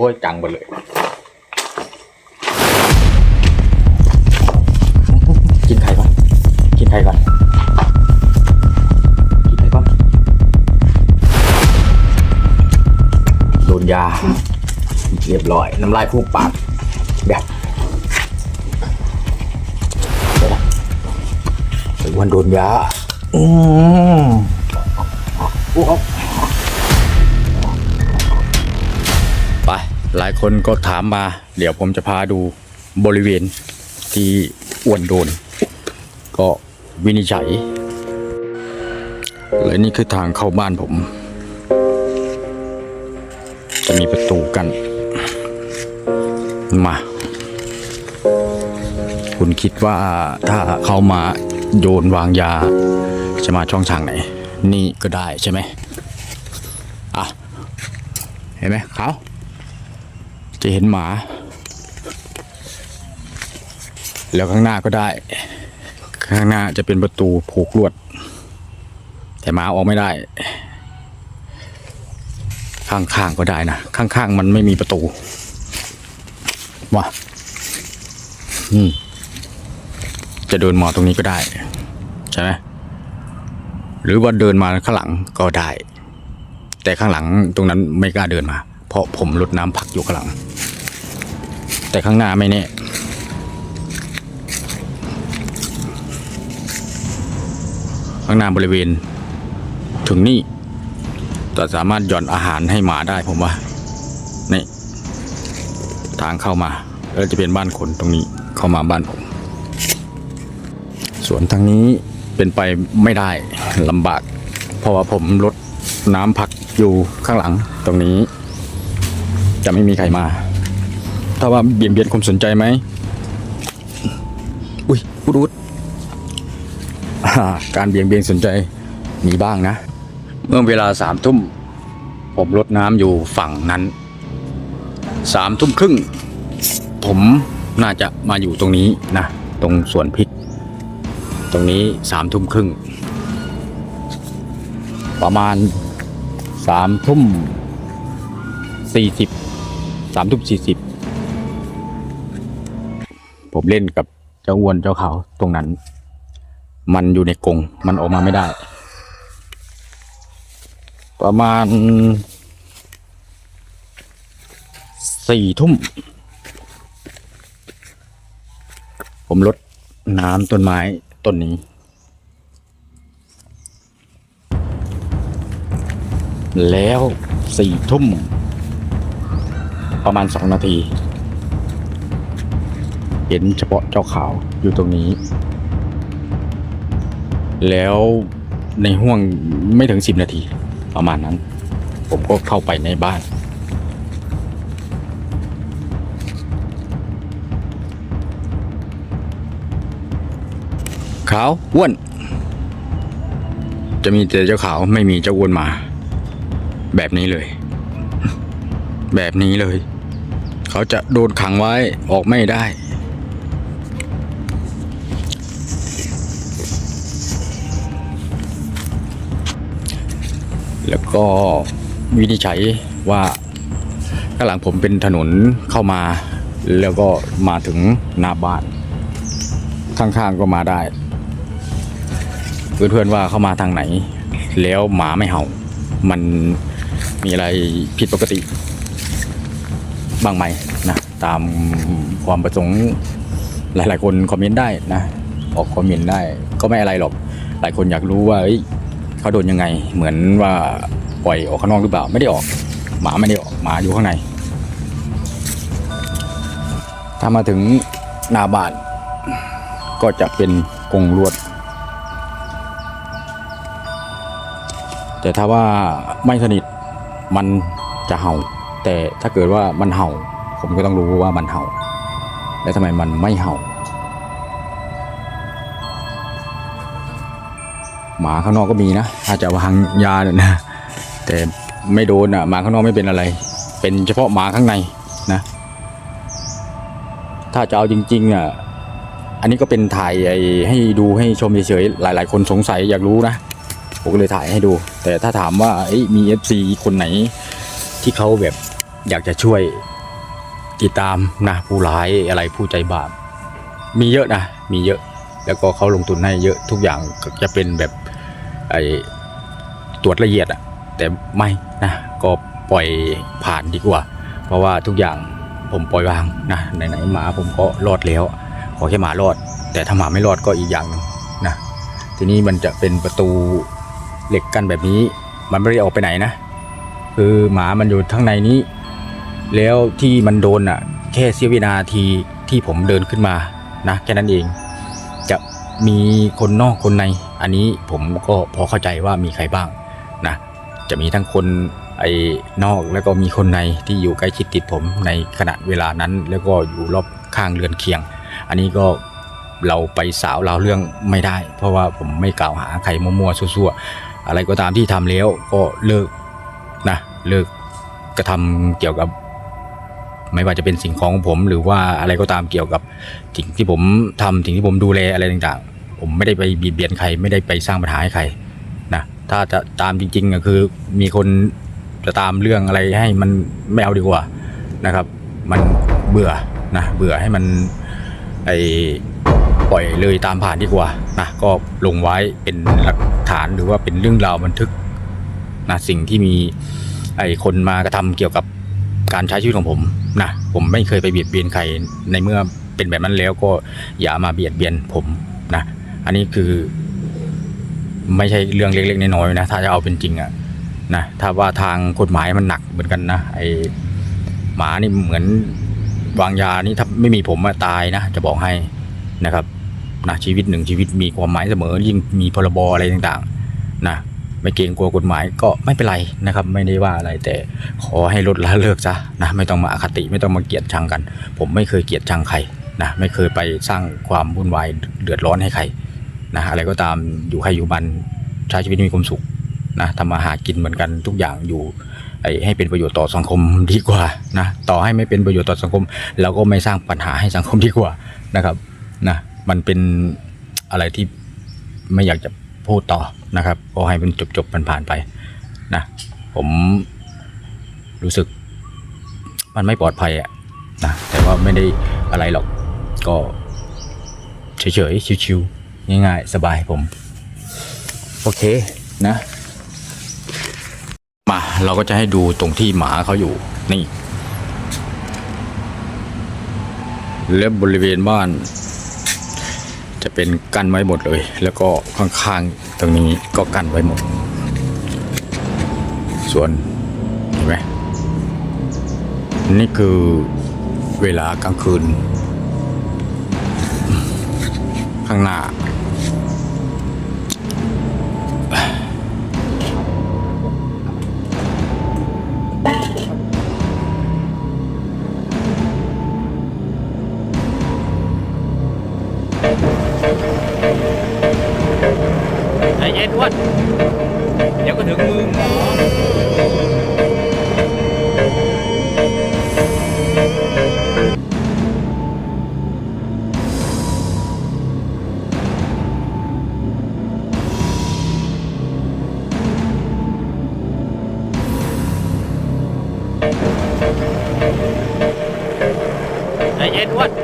โอ้ยจังไปเลย กินไข่ก่อน กินไข่ก่อน กินไข่ก่อน โดนยา เรียบร้อย น้ำลายฟูกปากแบบเดี๋ยวนะไอ้วันโดนยา อืมโอ้ หลายคนก็ถามมา เดี๋ยวผมจะพาดูบริเวณที่อ้วนโดน ก็วินิจฉัยและนี่คือทางเข้าบ้านผม จะมีประตูกัน มา คุณคิดว่าถ้าเข้ามาโยนวางยา จะมาช่องทางไหน นี่ก็ได้ใช่ไหมอะ เห็นไหมเขา จะเห็นหมา แล้วข้างหน้าก็ได้ ข้างหน้าจะเป็นประตูผูกลวด แต่หมาออกไม่ได้ ข้างๆก็ได้นะ ข้างๆมันไม่มีประตูว่ะอืมจะเดินมาตรงนี้ก็ได้ ใช่ไหมหรือว่าเดินมาข้างหลังก็ได้ แต่ข้างหลังตรงนั้นไม่กล้าเดินมา เพราะผมรดน้ำผักอยู่ข้างหลัง แต่ข้างหน้าไม่แน่ข้างหน้าบริเวณ ถึงนี่จะสามารถหย่อนอาหารให้หมาได้ผมว่า นี่ ทางเข้ามาแล้วจะเป็นบ้านคนตรงนี้เข้ามาบ้านผมสวนทางนี้เป็นไปไม่ได้ลำบาก เพราะว่าผมลดน้ำพักอยู่ข้างหลังตรงนี้ จะไม่มีใครมา ถ้าว่าเบียนเบียนความสนใจไหม อุ้ยพูดอุดการเบี่ยงเบียนสนใจมีบ้างนะ เมื่อเวลาสามทุ่ม ผมลดน้ำอยู่ฝั่งนั้น สามทุ่มครึ่ง ผมน่าจะมาอยู่ตรงนี้นะ ตรงสวนพริก ตรงนี้สามทุ่มครึ่ง ประมาณสามทุ่มสี่สิบ สามทุ่มสี่สิบผมเล่นกับเจ้าอ้วนเจ้าเขาตรงนั้น มันอยู่ในกรงมันออกมาไม่ได้ ประมาณสี่ทุ่ม ผมลดน้ำต้นไม้ต้นนี้ แล้วสี่ทุ่ม ประมาณสองนาที เห็นเฉพาะเจ้าขาวอยู่ตรงนี้ แล้วในห่วงไม่ถึงสิบนาที ประมาณนั้น ผมก็เข้าไปในบ้าน ขาวอ้วนจะมีแต่เจ้าขาวไม่มีเจ้าอ้วนมา แบบนี้เลย แบบนี้เลย เขาจะโดนขังไว้ออกไม่ได้แล้วก็วินิจฉัยว่าข้างหลังผมเป็นถนนเข้ามา แล้วก็มาถึงหน้าบ้าน ข้างๆก็มาได้เพื่อนๆว่าเข้ามาทางไหน แล้วหมาไม่เห่า มันมีอะไรผิดปกติ บางไหมนะตามความประสงค์หลาย ๆ คนคอมเมนต์ได้นะออกคอมเมนต์ได้ก็ไม่อะไรหรอก หลายคนอยากรู้ว่าเอ้ยเขาโดนยังไง เหมือนว่าปล่อยออกข้างนอกหรือเปล่าไม่ได้ออก หมาไม่ได้ออกหมาอยู่ข้างใน ถ้ามาถึงหน้าบ้านก็จะเป็นกงลวด แต่ถ้าว่าไม่สนิทมันจะเห่า แต่ถ้าเกิดว่ามันเห่า ผมก็ต้องรู้ว่ามันเห่า แล้วทำไมมันไม่เห่า หมาข้างนอกก็มีนะถ้าจะวางยาเนี่ยนะแต่ไม่โดนอะหมาข้างนอกไม่เป็นอะไร เป็นเฉพาะหมาข้างในนะถ้าจะเอาจริงๆอะอันนี้ก็เป็นถ่ายไอ้ให้ดูให้ชมเฉยๆหลาย ๆ คนสงสัยอยากรู้นะผมก็เลยถ่ายให้ดู แต่ถ้าถามว่ามีเอฟซีคนไหนที่เขาแบบ อยากจะช่วยติดตามนะผู้ร้ายอะไรผู้ใจบาปมีเยอะนะ มีเยอะแล้วก็เขาลงทุนให้เยอะทุกอย่างจะเป็นแบบไอ้ตรวจละเอียดอะแต่ไม่นะก็ปล่อยผ่านดีกว่า เพราะว่าทุกอย่างผมปล่อยวางนะไหนๆหมาผมก็รอดแล้ว ขอแค่หมารอด แต่ถ้าหมาไม่รอดก็อีกอย่างนึงนะทีนี้มันจะเป็นประตูเหล็กกันแบบนี้ มันไม่ได้ออกไปไหนนะคือหมามันอยู่ข้างในนี้ แล้วที่มันโดนอะ แค่เสี้ยววินาทีที่ผมเดินขึ้นมานะแค่นั้นเอง จะมีคนนอกคนใน อันนี้ผมก็พอเข้าใจว่ามีใครบ้างนะจะมีทั้งคนไอ้นอกแล้วก็มีคนในที่อยู่ใกล้ชิดติดผมในขณะเวลานั้น แล้วก็อยู่รอบข้างเรือนเคียง อันนี้ก็เราไปสาวเราเรื่องไม่ได้ เพราะว่าผมไม่กล่าวหาใครมั่วๆซั่วๆอะไรก็ตามที่ทำแล้วก็เลิกนะเลิกกระทำเกี่ยวกับ ไม่ว่าจะเป็นสิ่งของของผม หรือว่าอะไรก็ตามเกี่ยวกับสิ่งที่ผมทำสิ่งที่ผมดูแลอะไรต่างๆ ผมไม่ได้ไปเบียดเบียนใคร ไม่ได้ไปสร้างปัญหาให้ใครนะถ้าจะตามจริงๆก็คือมีคนจะตามเรื่องอะไรให้มันไม่เอาดีกว่านะครับ มันเบื่อนะเบื่อให้มันไอปล่อยเลยตามผ่านดีกว่านะก็ลงไว้เป็นหลักฐานหรือว่าเป็นเรื่องราวบันทึกนะสิ่งที่มีไอคนมากระทำเกี่ยวกับ การใช้ชีวิตของผมนะผมไม่เคยไปเบียดเบียนใครในเมื่อเป็นแบบนั้นแล้วก็อย่ามาเบียดเบียนผมนะอันนี้คือ ไม่ใช่เรื่องเล็กๆน้อยๆนะถ้าจะเอาเป็นจริงอะนะถ้าว่าทางกฎหมายมันหนักเหมือนกันนะไอหมานี่เหมือนวางยานี่ถ้าไม่มีผมอะตายนะ จะบอกให้นะครับนะชีวิตหนึ่งชีวิตมีความหมายเสมอยิ่งมีพรบอะไรต่างๆนะ ไม่เกรงกลัวกฎหมายก็ไม่เป็นไรนะครับ ไม่ได้ว่าอะไรแต่ขอให้ลดละเลิกซะนะไม่ต้องมาอคติไม่ต้องมาเกลียดชังกัน ผมไม่เคยเกลียดชังใครนะไม่เคยไปสร้างความวุ่นวายเดือดร้อนให้ใครนะอะไรก็ตามอยู่ให้อยู่มันใช้ชีวิตมีความสุขนะทำมาหากินเหมือนกันทุกอย่างอยู่ให้เป็นประโยชน์ต่อสังคมดีกว่านะต่อให้ไม่เป็นประโยชน์ต่อสังคมเราก็ไม่สร้างปัญหาให้สังคมดีกว่านะครับนะมันเป็นอะไรที่ไม่อยากจะ พูดต่อนะครับก็ให้มันจบๆผ่านไปนะผมรู้สึกมันไม่ปลอดภัยอะนะแต่ว่าไม่ได้อะไรหรอกก็เฉยๆชิวๆง่ายๆสบายผม โอเคนะ มาเราก็จะให้ดูตรงที่หมาเขาอยู่นี่และบริเวณบ้าน จะเป็นกั้นไว้หมดเลย แล้วก็ข้างๆตรงนี้ก็กั้นไว้หมด ส่วนเห็นไหมนี่คือเวลากลางคืน ข้างหน้า Edward